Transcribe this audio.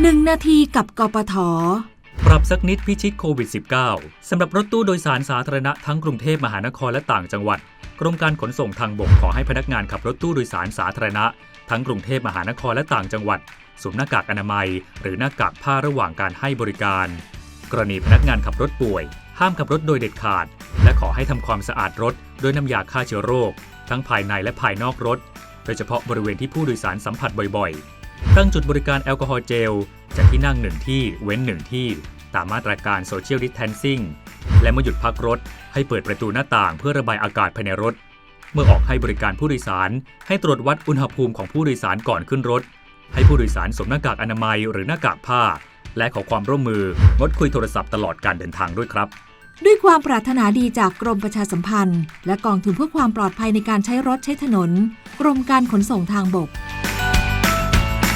1นาทีกับกปท ปรับสักนิดพิชิตโควิด -19 สำหรับรถตู้โดยสารสาธารณะทั้งกรุงเทพมหานครและต่างจังหวัด กรมการขนส่งทางบกขอให้พนักงานขับรถตู้โดยสารสาธารณะ ทั้งกรุงเทพมหานครและต่างจังหวัดสวมหน้ากากอนามัย หรือหน้ากากผ้าระหว่างการให้บริการ กรณีพนักงานขับรถป่วย ห้ามขับรถโดยเด็ดขาด และขอให้ทำความสะอาดรถด้วยน้ำยาฆ่าเชื้อโรค ทั้งภายในและภายนอกรถ โดยเฉพาะบริเวณที่ผู้โดยสารสัมผัสบ่อย ตั้งจุดบริการแอลกอฮอล์เจลจากที่นั่งหนึ่งที่เว้นหนึ่งที่ ตามมาตรการโซเชียลดิส a ทนซิ่งและเมื่อหยุดพักรถ ให้เปิดประตูหน้าต่างเพื่อระบายอากาศภายในรถ เมื่อออกให้บริการผู้โดยสาร ให้ตรวจวัดอุณหภูมิของผู้โดยสารก่อนขึ้นรถ ให้ผู้โดยสารสวมหน้ากากอนามัยหรือหน้ากากผ้า และขอความร่วมมืองดคุยโทรศัพท์ตลอดการเดินทางด้วยครับด้วยความปรารถนาดีจากกรมประชาสัมพันธ์ และกองทุนเพื่อความปลอดภัยในการใช้รถใช้ถนน กรมการขนส่งทางบก